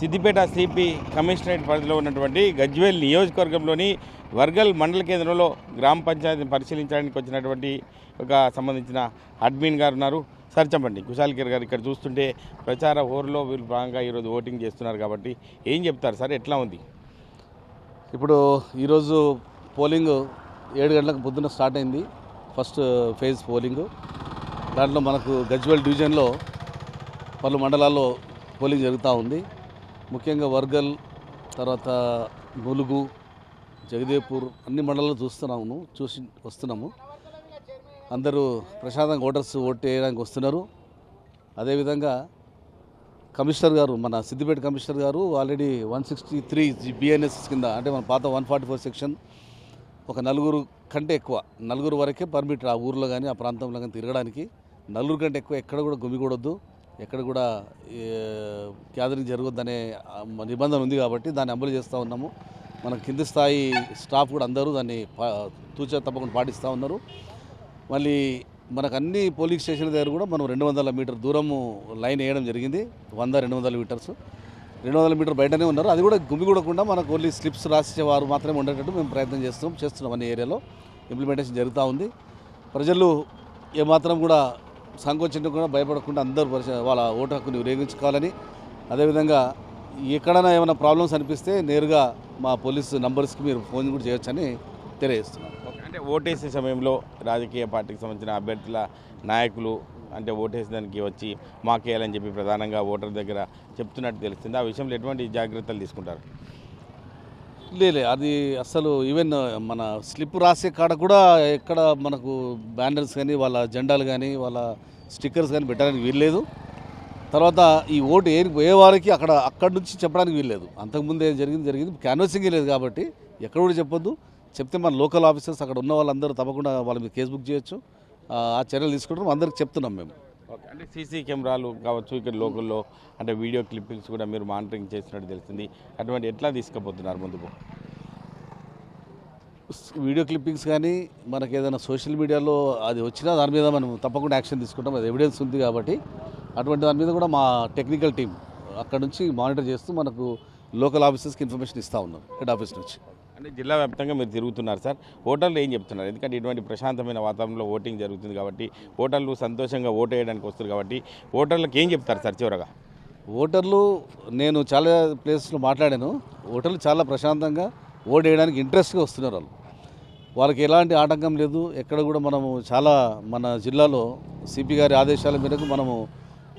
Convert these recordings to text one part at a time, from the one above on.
Siddipet CP commissionerate పరిధిలో ఉన్నటువంటి గజ్వేల్ నియోజకవర్గంలోని వర్గల్ మండల కేంద్రంలో గ్రామ పంచాయతీని పరిశీలించడానికి వచ్చినటువంటి ఒక సంబంధించిన అడ్మిన్ గారు ఉన్నారు. సార్ చెప్పండి. కుశాల్కర్ గారు ఇక్కడ చూస్తుంటే ప్రచార హోరులో వీళ్ళు భాగంగా ఈరోజు ఓటింగ్ చేస్తున్నారు కాబట్టి ఏం చెప్తారు? సార్ ఎట్లా ఉంది? ఇప్పుడు ఈరోజు పోలింగ్ ఏడు గంటలకు పొద్దున స్టార్ట్ అయింది. First phase polling. దాంట్లో మనకు గజ్వెల్ డివిజన్లో పలు మండలాల్లో పోలింగ్ జరుగుతూ ఉంది. ముఖ్యంగా వర్గల్ తర్వాత ములుగు జగదేపూర్ అన్ని మండలాలు చూస్తున్నాము చూసి వస్తున్నాము. అందరూ ప్రశాంతంగా ఓటర్స్ ఓటు వేయడానికి వస్తున్నారు. అదేవిధంగా కమిషనర్ గారు మన సిద్దిపేట కమిషనర్ గారు already one sixty three BNS కింద అంటే మన పాత వన్ ఫార్టీ ఫోర్ సెక్షన్ ఒక నలుగురు కంటే ఎక్కువ నలుగురు వరకే పర్మిట్ ఆ ఊర్లో కానీ ఆ ప్రాంతంలో కానీ తిరగడానికి. నలుగురు కంటే ఎక్కువ ఎక్కడ కూడా గుమిగూడొద్దు. ఎక్కడ కూడా గ్యాదరింగ్ జరగొద్దనే నిబంధన ఉంది కాబట్టి దాన్ని అమలు చేస్తూ ఉన్నాము. మన కింది స్థాయి స్టాఫ్ కూడా అందరూ దాన్ని పా- తూచా తప్పకుండా పాటిస్తూ ఉన్నారు. మళ్ళీ మనకు అన్ని పోలింగ్ స్టేషన్ల దగ్గర కూడా మనం రెండు వందల మీటర్ దూరము లైన్ వేయడం జరిగింది. వంద రెండు వందల మీటర్స్. రెండు వందల మీటర్ బయటనే ఉన్నారు. అది కూడా గుమిగూడకుండా మనకు ఓన్లీ స్లిప్స్ రాసే వారు మాత్రమే ఉండేటట్టు మేము ప్రయత్నం చేస్తున్నాం చేస్తున్నాం అన్ని ఏరియాలో. ఇంప్లిమెంటేషన్ జరుగుతూ ఉంది. ప్రజలు ఏమాత్రం కూడా సంకోచించడం కూడా భయపడకుండా అందరూ వాళ్ళ ఓటు హక్కుని వినియోగించుకోవాలని. అదేవిధంగా ఎక్కడైనా ఏమైనా ప్రాబ్లమ్స్ అనిపిస్తే నేరుగా మా పోలీసు నంబర్స్కి మీరు ఫోన్ కూడా చేయొచ్చని తెలియజేస్తున్నాను అంటే ఓటేసే సమయంలో రాజకీయ పార్టీకి సంబంధించిన అభ్యర్థుల నాయకులు అంటే ఓటేసేదానికి వచ్చి మాకేయాలని చెప్పి ప్రధానంగా ఓటర్ దగ్గర చెప్తున్నట్టు తెలుస్తుంది. ఆ విషయంలో ఎటువంటి జాగ్రత్తలు తీసుకుంటారు? లేలే అది అసలు ఈవెన్ మన స్లిప్ రాసే కాడ కూడా ఎక్కడ మనకు బ్యానర్స్ కానీ వాళ్ళ జెండాలు కానీ వాళ్ళ స్టిక్కర్స్ కానీ పెట్టడానికి వీల్లేదు. తర్వాత ఈ ఓటు ఏ పోయేవారికి అక్కడ అక్కడి నుంచి చెప్పడానికి వీల్లేదు. అంతకుముందు ఏం జరిగింది? జరిగింది క్యాన్వసింగ్ లేదు కాబట్టి ఎక్కడ కూడా చెప్పొద్దు. చెప్తే మన లోకల్ ఆఫీసర్స్ అక్కడ ఉన్న వాళ్ళందరూ తప్పకుండా వాళ్ళ మీద కేసు బుక్ చేయొచ్చు. ఆ చర్యలు తీసుకుంటాం అందరికి చెప్తున్నాం మేము. ఓకే. అంటే సీసీ కెమెరాలు కావచ్చు ఇక్కడ లోకల్లో అంటే వీడియో క్లిప్పింగ్స్ కూడా మీరు మానిటరింగ్ చేసినట్టు తెలిసింది. అటువంటి ఎట్లా తీసుకుపోతున్నారు ముందుకు? వీడియో క్లిప్పింగ్స్ కానీ మనకి ఏదైనా సోషల్ మీడియాలో అది వచ్చినా దాని మీద మనం తప్పకుండా యాక్షన్ తీసుకుంటాం. అది ఎవిడెన్స్ ఉంది కాబట్టి అటువంటి దాని మీద కూడా మా టెక్నికల్ టీం అక్కడ నుంచి మానిటర్ చేస్తూ మనకు లోకల్ ఆఫీసర్స్కి ఇన్ఫర్మేషన్ ఇస్తూ ఉన్నాం హెడ్ ఆఫీస్ నుంచి. అంటే జిల్లా వ్యాప్తంగా మీరు తిరుగుతున్నారు సార్. ఓటర్లు ఏం చెప్తున్నారు? ఎందుకంటే ఇటువంటి ప్రశాంతమైన వాతావరణంలో ఓటింగ్ జరుగుతుంది కాబట్టి ఓటర్లు సంతోషంగా ఓటు వేయడానికి వస్తారు కాబట్టి ఓటర్లకు ఏం చెప్తారు సార్ చివరగా? ఓటర్లు నేను చాలా ప్లేసెస్లో మాట్లాడాను. ఓటర్లు చాలా ప్రశాంతంగా ఓటు వేయడానికి ఇంట్రెస్ట్గా వస్తున్నారు వాళ్ళు. వాళ్ళకి ఎలాంటి ఆటంకం లేదు. ఎక్కడ కూడా మనము చాలా మన జిల్లాలో సిపి గారి ఆదేశాల మేరకు మనము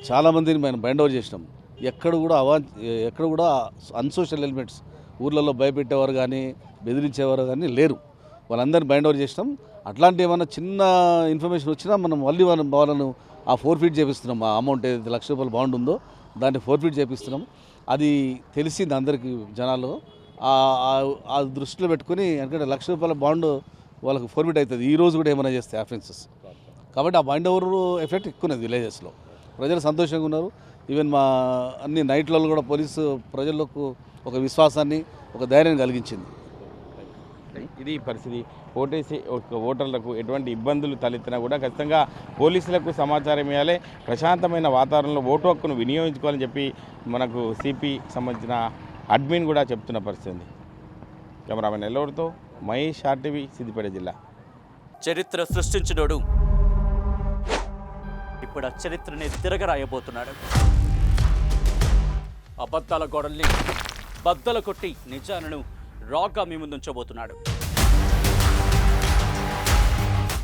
చాలామందిని మనం బైండ్ ఓవర్ చేసినాం. ఎక్కడ కూడా అవా ఎక్కడ కూడా అన్సోషల్ ఎలిమెంట్స్ ఊర్లలో భయపెట్టేవారు కానీ బెదిరించేవారు కానీ లేరు. వాళ్ళందరినీ బైండ్ ఓవర్ చేసినాం. అట్లాంటి ఏమైనా చిన్న ఇన్ఫర్మేషన్ వచ్చినా మనం మళ్ళీ మనం వాళ్ళను ఆ ఫోర్ ఫీట్ చేపిస్తున్నాం. ఆ అమౌంట్ ఏదైతే లక్ష రూపాయలు బాండ్ ఉందో దాన్ని ఫోర్ ఫీట్ చేపిస్తున్నాం. అది తెలిసింది అందరికీ జనాలు ఆ- దృష్టిలో పెట్టుకుని ఎందుకంటే లక్ష రూపాయల బాండ్ వాళ్ళకి ఫోర్ ఫీట్ అవుతుంది. ఈ రోజు కూడా ఏమైనా చేస్తే అఫెన్సెస్ కాబట్టి ఆ బైండ్ ఓవర్ ఎఫెక్ట్ ఎక్కువ ఉన్నది విలేజెస్లో ప్రజలు సంతోషంగా ఉన్నారు. ఈవెన్ మా అన్ని నైట్లలో కూడా పోలీసు ప్రజలకు ఒక విశ్వాసాన్ని ఒక ధైర్యాన్ని కలిగించింది. ఇది పరిస్థితి. ఓటేసి ఓటర్లకు ఎటువంటి ఇబ్బందులు తలెత్తినా కూడా ఖచ్చితంగా పోలీసులకు సమాచారం ఇవ్వాలి. ప్రశాంతమైన వాతావరణంలో ఓటు హక్కును వినియోగించుకోవాలని చెప్పి మనకు సిపి సంబంధించిన అడ్మిన్ కూడా చెప్తున్న పరిస్థితి ఉంది. కెమెరామెన్ ఎల్లవరితో మహేష్ ఆర్టీవీ సిద్దిపేట జిల్లా. చరిత్ర సృష్టించినోడు. ఇప్పుడు ఆ చరిత్రని తిరగరాయబోతున్నాడు. అబద్ధాల గోడల్ని బద్దలు కొట్టి నిజాలను రాగా మీ ముందుంచబోతున్నాడు.